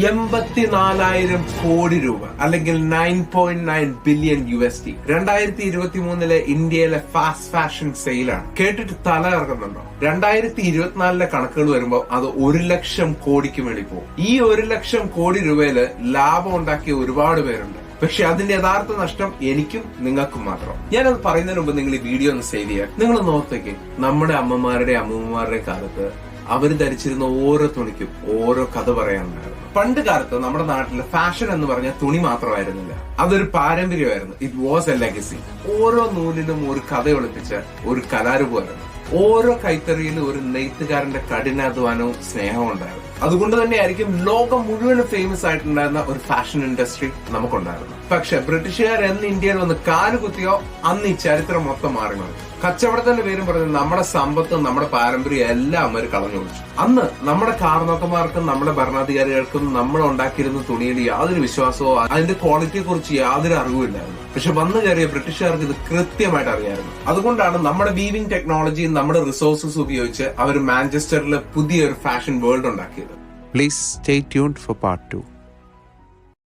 എൺപത്തിനാലായിരം കോടി രൂപ അല്ലെങ്കിൽ nine point nine billion U S D രണ്ടായിരത്തി ഇരുപത്തി മൂന്നിലെ ഇന്ത്യയിലെ ഫാസ്റ്റ് ഫാഷൻ സെയിലാണ് കേട്ടിട്ട് തല ഇറങ്ങുന്നുണ്ടോ രണ്ടായിരത്തി ഇരുപത്തിനാലിലെ കണക്കുകൾ വരുമ്പോൾ അത് ഒരു ലക്ഷം കോടിക്ക് വേണ്ടി പോകും. ഈ ഒരു ലക്ഷം കോടി രൂപയിൽ ലാഭം ഉണ്ടാക്കിയ ഒരുപാട് പേരുണ്ട്. പക്ഷെ അതിന്റെ യഥാർത്ഥ നഷ്ടം എനിക്കും നിങ്ങൾക്കും മാത്രം. ഞാനത് പറയുന്നതിന് മുമ്പ് നിങ്ങൾ ഈ വീഡിയോ ഒന്ന് സേവ് ചെയ്യാം. നിങ്ങൾ നോത്തേക്ക് നമ്മുടെ അമ്മമാരുടെ അമ്മൂമ്മമാരുടെ കാലത്ത് അവർ ധരിച്ചിരുന്ന ഓരോ തുണിക്കും ഓരോ കഥ പറയാനുണ്ടായിരുന്നു പണ്ട് കാലത്ത് നമ്മുടെ നാട്ടിൽ ഫാഷൻ എന്ന് പറഞ്ഞ തുണി മാത്രമായിരുന്നില്ല. അതൊരു പാരമ്പര്യമായിരുന്നു. ഇറ്റ് വാസ് എ ലെഗസി ഓരോ നൂലിനും ഒരു കഥ ഒളിപ്പിച്ച ഒരു കലാരൂപമായിരുന്നു. ഓരോ കൈത്തറിയിലും ഒരു നെയ്ത്തുകാരന്റെ കഠിനാധ്വാനവും സ്നേഹവും ഉണ്ടായിരുന്നു. അതുകൊണ്ട് തന്നെയായിരിക്കും ലോകം മുഴുവൻ ഫേമസ് ആയിട്ടുണ്ടായിരുന്ന ഒരു ഫാഷൻ ഇൻഡസ്ട്രി നമുക്കുണ്ടായിരുന്നു പക്ഷെ ബ്രിട്ടീഷുകാർ എന്ന് ഇന്ത്യയിൽ വന്ന് കാലുകുത്തിയോ അന്ന് ഈ ചരിത്രം മൊത്തം മാറി കച്ചവടത്തിന്റെ പേരും പറഞ്ഞ് നമ്മുടെ സമ്പത്തും നമ്മുടെ പാരമ്പര്യം എല്ലാം അവർ കളഞ്ഞു കുടിച്ചു അന്ന് നമ്മുടെ കാർന്നോക്കന്മാർക്കും നമ്മുടെ ഭരണാധികാരികൾക്കും നമ്മൾ ഉണ്ടാക്കിയിരുന്ന തുണിയിൽ യാതൊരു വിശ്വാസമോ അതിന്റെ ക്വാളിറ്റിയെ കുറിച്ച് യാതൊരു അറിവുമില്ലായിരുന്നു പക്ഷെ വന്നു കയറിയ ബ്രിട്ടീഷുകാർക്ക് ഇത് കൃത്യമായിട്ട് അറിയായിരുന്നു അതുകൊണ്ടാണ് നമ്മുടെ വീവിംഗ് ടെക്നോളജിയും നമ്മുടെ റിസോഴ്സസ് ഉപയോഗിച്ച് അവർ മാഞ്ചസ്റ്ററിൽ പുതിയൊരു ഫാഷൻ വേൾഡ് ഉണ്ടാക്കിയത്. Please stay tuned for part 2.